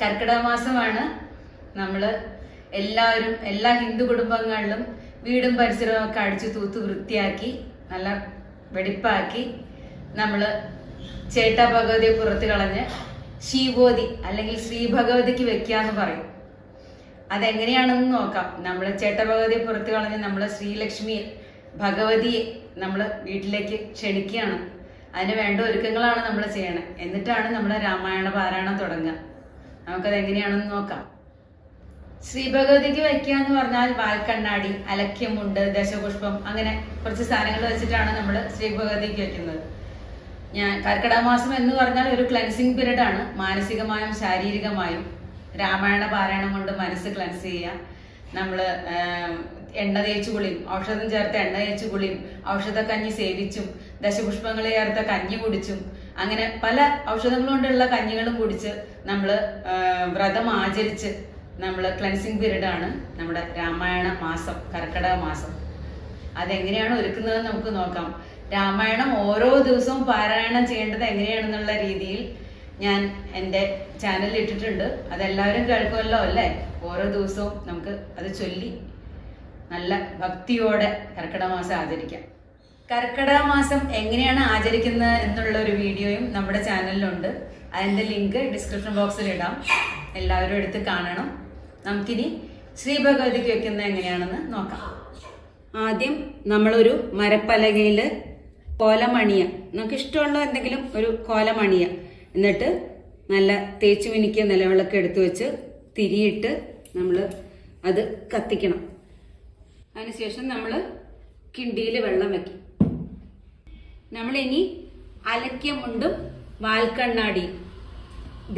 കർക്കിടക മാസമാണ് നമ്മൾ എല്ലാവരും എല്ലാ ഹിന്ദു കുടുംബങ്ങളിലും വീടും പരിസരവും ഒക്കെ അടിച്ചു തൂത്ത് വൃത്തിയാക്കി നല്ല വെടിപ്പാക്കി നമ്മൾ ചേട്ട ഭഗവതിയെ പുറത്ത് കളഞ്ഞ് ശീബോധി അല്ലെങ്കിൽ ശ്രീ ഭഗവതിക്ക് വെക്കാന്ന് പറയും. അതെങ്ങനെയാണെന്ന് നോക്കാം. നമ്മൾ ചേട്ടഭഗവതിയെ പുറത്ത് കളഞ്ഞ് നമ്മൾ ശ്രീലക്ഷ്മിയെ ഭഗവതിയെ നമ്മൾ വീട്ടിലേക്ക് ക്ഷണിക്കുകയാണ്. അതിന് വേണ്ട ഒരുക്കങ്ങളാണ് നമ്മൾ ചെയ്യണത് എന്നിട്ടാണ് നമ്മൾ രാമായണ പാരായണം തുടങ്ങുക. നമുക്കത് എങ്ങനെയാണെന്ന് നോക്കാം. ശ്രീഭഗവതിക്ക് വയ്ക്കുക എന്ന് പറഞ്ഞാൽ വാൽക്കണ്ണാടി അലക്യമുണ്ട് ദശപുഷ്പം അങ്ങനെ കുറച്ച് സാധനങ്ങൾ വെച്ചിട്ടാണ് നമ്മൾ ശ്രീഭഗവതിക്ക് വെക്കുന്നത് ഞാൻ കർക്കിടക മാസം എന്ന് പറഞ്ഞാൽ ഒരു ക്ലൻസിങ് പീരീഡ് ആണ്. മാനസികമായും ശാരീരികമായും. രാമായണ പാരായണം കൊണ്ട് മനസ്സ് ക്ലൻസ് ചെയ്യുക. നമ്മൾ എണ്ണ തേച്ചു കുളിയും. ഔഷധം ചേർത്ത എണ്ണ തേച്ചു കുളിയും. ഔഷധക്കഞ്ഞി സേവിച്ചും. ദശപുഷ്പങ്ങളെ ചേർത്ത കഞ്ഞി കുടിച്ചും. അങ്ങനെ പല ഔഷധങ്ങൾ കൊണ്ടുള്ള കഞ്ഞികളും കുടിച്ച് നമ്മൾ വ്രതം ആചരിച്ച് നമ്മൾ ക്ലൻസിങ് പീരീഡ് ആണ് നമ്മുടെ രാമായണ മാസം കർക്കിടക മാസം. അതെങ്ങനെയാണ് ഒരുക്കുന്നത് നമുക്ക് നോക്കാം. രാമായണം ഓരോ ദിവസവും പാരായണം ചെയ്യേണ്ടത് എങ്ങനെയാണെന്നുള്ള രീതിയിൽ ഞാൻ എന്റെ ചാനലിൽ ഇട്ടിട്ടുണ്ട്. അതെല്ലാവരും കേൾക്കുമല്ലോ അല്ലേ? ഓരോ ദിവസവും നമുക്ക് അത് ചൊല്ലി നല്ല ഭക്തിയോടെ കർക്കിടക മാസം ആചരിക്കാം. കർക്കിടക മാസം എങ്ങനെയാണ് ആചരിക്കുന്നത് എന്നുള്ള ഒരു വീഡിയോയും നമ്മുടെ ചാനലിലുണ്ട്. അതിന്റെ ലിങ്ക് ഡിസ്ക്രിപ്ഷൻ ബോക്സിൽ ഇടാം. എല്ലാവരും എടുത്ത് കാണണം. നമുക്കിനി ശ്രീ ഭഗവതിക്ക് വെക്കുന്നത് എങ്ങനെയാണെന്ന് നോക്കാം. ആദ്യം നമ്മളൊരു മരപ്പലകയിൽ കോലമണിയ നമുക്ക് ഇഷ്ടമുള്ള എന്തെങ്കിലും ഒരു കോലമണിയ എന്നിട്ട് നല്ല തേച്ചു മിനിക്കിയ നിലവിളക്ക് എടുത്തു വെച്ച് തിരിയിട്ട് നമ്മൾ അത് കത്തിക്കണം. അതിനുശേഷം നമ്മൾ കിണ്ടിയിൽ വെള്ളം വെക്കും. നമ്മളിനി അലക്യമുണ്ടും വാൽക്കണ്ണാടി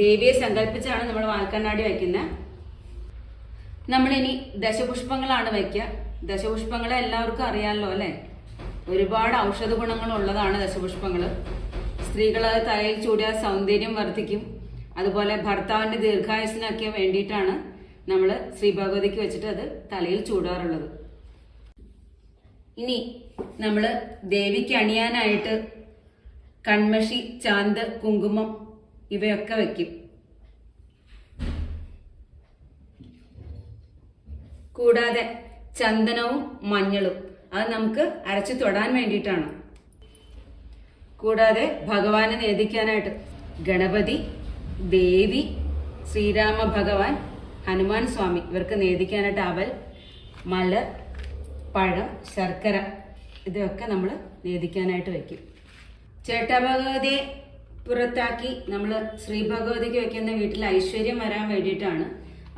ദേവിയെ സങ്കല്പിച്ചാണ് നമ്മൾ വാൽക്കണ്ണാടി വയ്ക്കുന്നത് നമ്മളിനി ദശപുഷ്പങ്ങളാണ് വയ്ക്കുക ദശപുഷ്പങ്ങൾ എല്ലാവർക്കും അറിയാമല്ലോ അല്ലേ? ഒരുപാട് ഔഷധ ഗുണങ്ങളുള്ളതാണ് ദശപുഷ്പങ്ങൾ സ്ത്രീകൾ അത് തലയിൽ ചൂടിയ സൗന്ദര്യം വർദ്ധിക്കും. അതുപോലെ ഭർത്താവിന്റെ ദീർഘായുസിനൊക്കെ വേണ്ടിയിട്ടാണ് നമ്മൾ ശ്രീ ഭഗവതിക്ക് വെച്ചിട്ട് അത് തലയിൽ ചൂടാറുള്ളത്. ഇനി നമ്മൾ ദേവിക്ക് അണിയാനായിട്ട് കൺമഷി ചാന്ത് കുങ്കുമം ഇവയൊക്കെ വയ്ക്കും കൂടാതെ ചന്ദനവും മഞ്ഞളും അത് നമുക്ക് അരച്ചു തൊടാൻ വേണ്ടിയിട്ടാണ്. കൂടാതെ ഭഗവാനെ നേദിക്കാനായിട്ട് ഗണപതി ദേവി ശ്രീരാമ ഭഗവാൻ ഹനുമാൻ സ്വാമി ഇവർക്ക് നേദിക്കാനായിട്ട് അവൽ മലർ പഴം ശർക്കര ഇതൊക്കെ നമ്മൾ നേദിക്കാനായിട്ട് വെക്കും. ചേട്ടാ ഭഗവതിയെ പുറത്താക്കി നമ്മൾ ശ്രീ ഭഗവതിക്ക് വെക്കുന്ന വീട്ടിൽ ഐശ്വര്യം വരാൻ വേണ്ടിയിട്ടാണ്.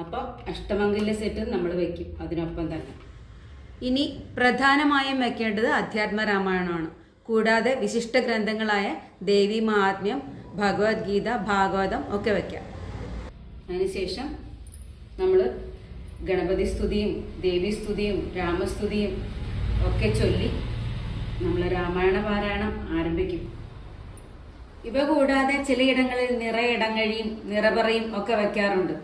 അപ്പോൾ അഷ്ടമംഗല്യ സെറ്റ് നമ്മൾ വെക്കും അതിനൊപ്പം തന്നെ. ഇനി പ്രധാനമായും വെക്കേണ്ടത് അധ്യാത്മ രാമായണമാണ് കൂടാതെ വിശിഷ്ട ഗ്രന്ഥങ്ങളായ ദേവി മഹാത്മ്യം ഭഗവത്ഗീത ഭാഗവതം ഒക്കെ വെക്കാം. അതിനുശേഷം നമ്മൾ ഗണപതി സ്തുതിയും ദേവി സ്തുതിയും രാമസ്തുതിയും ഒക്കെ ചൊല്ലി നമ്മൾ രാമായണ പാരായണം ആരംഭിക്കും. ഇവ കൂടാതെ ചിലയിടങ്ങളിൽ നിറയിടങ്ങഴിയും നിറപറയും ഒക്കെ വയ്ക്കാറുണ്ട്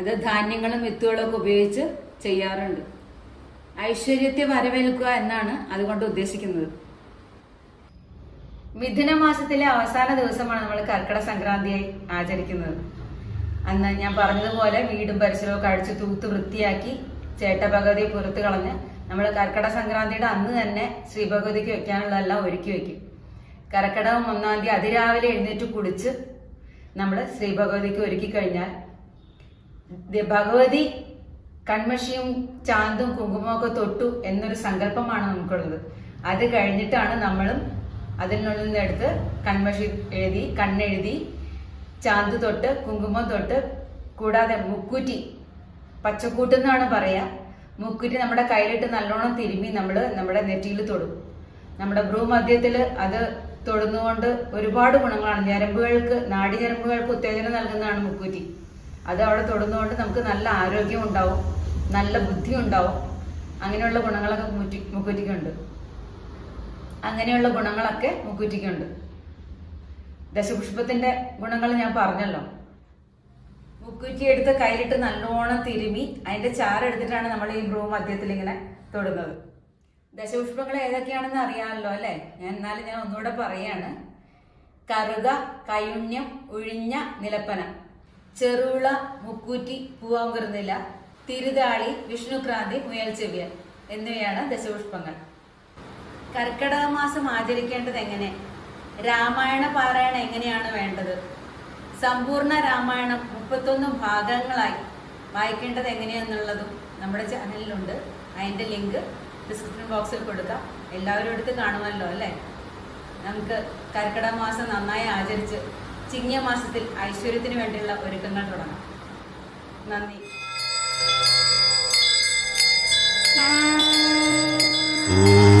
അത് ധാന്യങ്ങളും വിത്തുകളും ഒക്കെ ഉപയോഗിച്ച് ചെയ്യാറുണ്ട്. ഐശ്വര്യത്തെ വരവേൽക്കുക എന്നാണ് അതുകൊണ്ട് ഉദ്ദേശിക്കുന്നത്. മിഥുന മാസത്തിലെ അവസാന ദിവസമാണ് നമ്മൾ കർക്കിടക സംക്രാന്തിയായി ആചരിക്കുന്നത്. അന്ന് ഞാൻ പറഞ്ഞതുപോലെ വീടും പരിസരവും കഴിച്ച് തൂത്ത് വൃത്തിയാക്കി ചേട്ടഭഗവതിയെ പുറത്ത് കളഞ്ഞ് നമ്മൾ കർക്കിടക സംക്രാന്തിയുടെ അന്ന് തന്നെ ശ്രീ ഭഗവതിക്ക് വെക്കാനുള്ളതെല്ലാം ഒരുക്കി വെക്കും. കർക്കിടകം ഒന്നാം തീയതി അതിരാവിലെ എഴുന്നേറ്റ് കുടിച്ച് നമ്മൾ ശ്രീ ഭഗവതിക്ക് ഒരുക്കി കഴിഞ്ഞാൽ ഭഗവതി കൺമഷിയും ചാന്തും കുങ്കുമൊക്കെ തൊട്ടു എന്നൊരു സങ്കല്പമാണ് നമുക്കുള്ളത്. അത് കഴിഞ്ഞിട്ടാണ് നമ്മളും അതിനുള്ളിൽ നിന്ന് എടുത്ത് കൺമഷി എഴുതി കണ്ണെഴുതി ചാന്ത് തൊട്ട് കുങ്കുമം തൊട്ട് കൂടാതെ മുക്കുറ്റി പച്ചക്കൂട്ട് എന്നാണ് പറയാ. മുക്കുറ്റി നമ്മുടെ കയ്യിലിട്ട് നല്ലോണം തിരുമ്മി നമ്മൾ നമ്മുടെ നെറ്റിയിൽ തൊടും. നമ്മുടെ ഭ്രൂമധ്യത്തിൽ അത് തൊടുന്നുകൊണ്ട് ഒരുപാട് ഗുണങ്ങളാണ്. ഞരമ്പുകൾക്ക് നാഡി ഞരമ്പുകൾക്ക് ഉത്തേജനം നൽകുന്നതാണ് മുക്കുറ്റി. അത് അവിടെ തൊടുന്നതുകൊണ്ട് നമുക്ക് നല്ല ആരോഗ്യം ഉണ്ടാവും നല്ല ബുദ്ധി ഉണ്ടാവും. അങ്ങനെയുള്ള ഗുണങ്ങളൊക്കെ മുക്കുറ്റിക്കുണ്ട്. അങ്ങനെയുള്ള ഗുണങ്ങളൊക്കെ മുക്കുറ്റിക്കുണ്ട്. ദശപുഷ്പത്തിന്റെ ഗുണങ്ങൾ ഞാൻ പറഞ്ഞല്ലോ. മുക്കുറ്റി എടുത്ത് കയ്യിലിട്ട് നല്ലോണം തിരുമി അതിന്റെ ചാറെടുത്തിട്ടാണ് നമ്മൾ ഈ ബ്രൂ മധ്യത്തിൽ ഇങ്ങനെ തൊടുന്നത്. ദശപുഷ്പങ്ങൾ ഏതൊക്കെയാണെന്ന് അറിയാമല്ലോ അല്ലെ? ഞാൻ എന്നാലും ഞാൻ ഒന്നുകൂടെ പറയാണ്. കറുക കയുണ്യം ഉഴിഞ്ഞ നിലപ്പന. ചെറുള മുക്കൂറ്റി പൂവാങ്കുറുന്നില തിരുതാളി വിഷ്ണുക്രാന്തി മുയൽച്ചെവിയൽ എന്നിവയാണ് ദശപുഷ്പങ്ങൾ. കർക്കിടക മാസം ആചരിക്കേണ്ടത് എങ്ങനെ? രാമായണ പാരായണം എങ്ങനെയാണ് വേണ്ടത്? സമ്പൂർണ രാമായണം മുപ്പത്തൊന്ന് ഭാഗങ്ങളായി വായിക്കേണ്ടത് എങ്ങനെയാണെന്നുള്ളതും നമ്മുടെ ചാനലിലുണ്ട്. അതിന്റെ ലിങ്ക് ഡിസ്ക്രിപ്ഷൻ ബോക്സിൽ കൊടുക്കാം. എല്ലാവരും എടുത്ത് കാണുമല്ലോ അല്ലേ? നമുക്ക് കർക്കിടക മാസം നന്നായി ആചരിച്ച് ചിങ്ങ മാസത്തിൽ ഐശ്വര്യത്തിന് വേണ്ടിയുള്ള ഒരുക്കങ്ങൾ തുടങ്ങാം. നന്ദി. ഓം